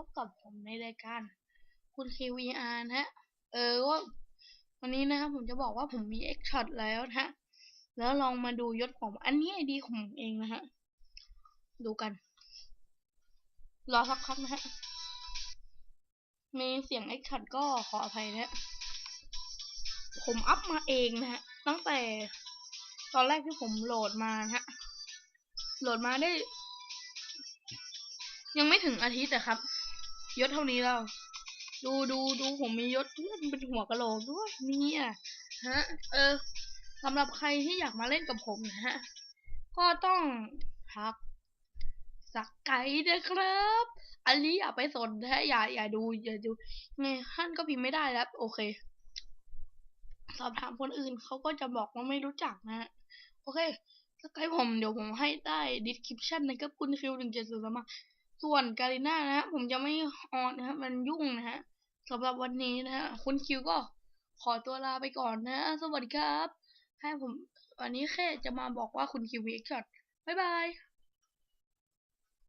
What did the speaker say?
พบกับผมในรายการ คุณ KVR นะฮะ เออว่าวันนี้นะครับผมจะบอกว่าผมมี X shot แล้วนะฮะ แล้วลองมาดูยศผม อันนี้ไอดีของผมเองนะฮะ ดูกัน รอสักพักนะฮะ มีเสียง X shot ก็ขออภัยนะฮะ ผมอัพมาเองนะฮะ ตั้งแต่ตอนแรกที่ผมโหลดมานะฮะ โหลดมาได้ยังไม่ถึงอาทิตย์แต่ครับ ยศเท่านี้แล้ว ดูดูดูผมมียศเลื่อนเป็นหัวกะโหลกด้วยเนี่ยฮะ เออสำหรับใครที่อยากมาเล่นกับผมนะฮะ ก็ต้องพักสักไกด์นะครับ อันนี้อย่าไปสนนะฮะอย่าอย่าดูอย่าดูไงท่านก็พิมพ์ไม่ได้แล้ว โอเค สอบถามคนอื่นเขาก็จะบอกว่าไม่รู้จักนะ โอเคสกายผมเดี๋ยวผมให้ใต้ description นะครับคุณคิวหนึ่งเจ็ดศูนย์มา ส่วนการีน่านะผมจะไม่ออนนะฮะมันยุ่งนะฮะสำหรับวันนี้นะฮะคุณคิวก็ขอตัวลาไปก่อนนะ สวัสดีครับ ให้ผมวันนี้แค่จะมาบอกว่าคุณคิววีช็อตบ๊ายบาย